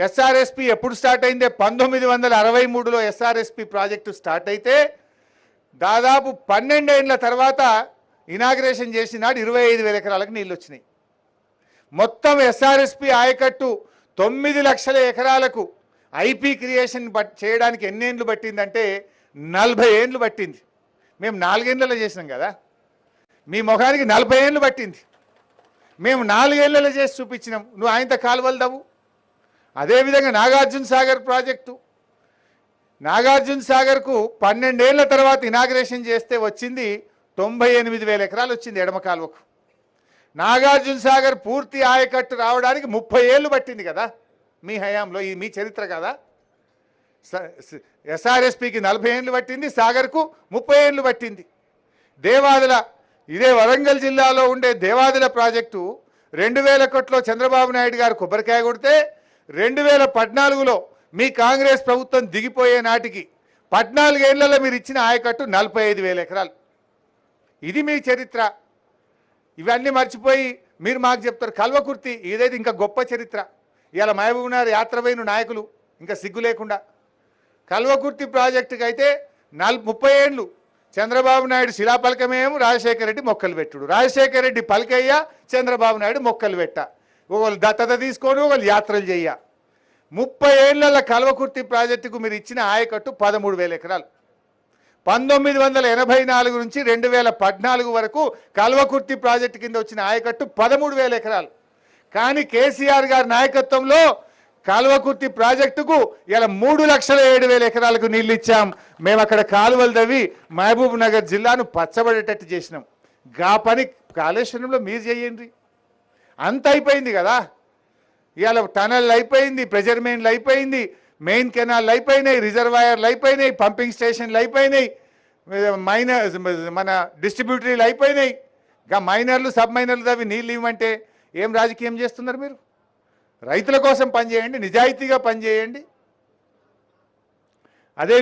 SRSP ఎప్పుడు start అయిందే? పంతొమ్మిది వందల అరవై మూడులో ఎస్ఆర్ఎస్పి ప్రాజెక్టు స్టార్ట్ అయితే దాదాపు పన్నెండేండ్ల తర్వాత ఇనాగ్రేషన్ చేసిన నాడు ఇరవై ఐదు వేల ఎకరాలకు నీళ్ళు వచ్చినాయి. మొత్తం ఎస్ఆర్ఎస్పి ఆయకట్టు తొమ్మిది లక్షల ఎకరాలకు ఐపీ క్రియేషన్ బట్ చేయడానికి ఎన్నేండ్లు పట్టిందంటే నలభై ఏండ్లు పట్టింది. మేము నాలుగేండ్లలో చేసినాం కదా? మీ ముఖానికి నలభై ఏండ్లు పట్టింది. మేము నాలుగేళ్ళలో చేసి చూపించినాం. నువ్వు ఆయనతో కాలువలు దవ్వు అదేవిధంగా నాగార్జున సాగర్ ప్రాజెక్టు. నాగార్జున సాగర్కు పన్నెండేళ్ళ తర్వాత ఇనాగ్రేషన్ చేస్తే వచ్చింది తొంభై ఎనిమిది వేల ఎకరాలు వచ్చింది ఎడమ కాలువకు. నాగార్జున సాగర్ పూర్తి ఆయకట్టు రావడానికి ముప్పై ఏళ్ళు పట్టింది కదా మీ హయాంలో ఇది మీ చరిత్ర కదా. ఎస్ఆర్ఎస్పికి నలభై ఏళ్ళు పట్టింది సాగర్కు ముప్పై ఏళ్ళు పట్టింది. దేవాదుల ఇదే వరంగల్ జిల్లాలో ఉండే దేవాదుల ప్రాజెక్టు రెండు వేల కోట్లో చంద్రబాబు నాయుడు గారు కొబ్బరికాయ కొడితే రెండు వేల పద్నాలుగులో మీ కాంగ్రెస్ ప్రభుత్వం దిగిపోయే నాటికి పద్నాలుగేళ్ళలో మీరు ఇచ్చిన ఆయకట్టు నలభై ఐదు వేల ఎకరాలు. ఇది మీ చరిత్ర. ఇవన్నీ మర్చిపోయి మీరు మాకు చెప్తారు కల్వకుర్తి ఇదైతే ఇంకా గొప్ప చరిత్ర. ఇవాళ మహబూబ్నగర్ యాత్రపోయిన నాయకులు ఇంకా సిగ్గు లేకుండా. కల్వకుర్తి ప్రాజెక్టుకి అయితే నల్ ముప్పై ఏండ్లు చంద్రబాబు నాయుడు శిలాపలకమేమో రాజశేఖర రెడ్డి మొక్కలు పెట్టుడు. రాజశేఖర రెడ్డి పలకయ్య చంద్రబాబు నాయుడు మొక్కలు పెట్ట. ఒకళ్ళు దత్తత తీసుకొని ఒకళ్ళు యాత్రలు చేయ ముప్పై ఏళ్ళ కల్వకుర్తి ప్రాజెక్టుకు మీరు ఇచ్చిన ఆయకట్టు పదమూడు వేల ఎకరాలు. పంతొమ్మిది వందల ఎనభై నాలుగు నుంచి రెండు వేల పద్నాలుగు వరకు కల్వకుర్తి ప్రాజెక్టు కింద వచ్చిన ఆయకట్టు పదమూడు వేల ఎకరాలు. కానీ కేసీఆర్ గారి నాయకత్వంలో కాలువకుర్తి ప్రాజెక్టుకు ఇలా మూడు లక్షల ఏడు వేల ఎకరాలకు నీళ్ళు ఇచ్చాం. మేము అక్కడ కాలువలు తవ్వి మహబూబ్ నగర్ జిల్లాను పచ్చబడేటట్టు చేసినాం. గా పని కాళేశ్వరంలో మీరు చేయండి. అంత అయిపోయింది కదా. ఇవాళ టనల్ అయిపోయింది ప్రెజర్ మెయిన్లు అయిపోయింది మెయిన్ కెనాల్ అయిపోయినాయి రిజర్వాయర్లు అయిపోయినాయి పంపింగ్ స్టేషన్లు అయిపోయినాయి మైనర్ మన డిస్ట్రిబ్యూటరీలు అయిపోయినాయి. ఇంకా మైనర్లు సబ్ మైనర్లు అవి నీళ్ళు ఇవ్వమంటే ఏం రాజకీయం చేస్తున్నారు మీరు? రైతుల కోసం పనిచేయండి నిజాయితీగా పనిచేయండి. అదే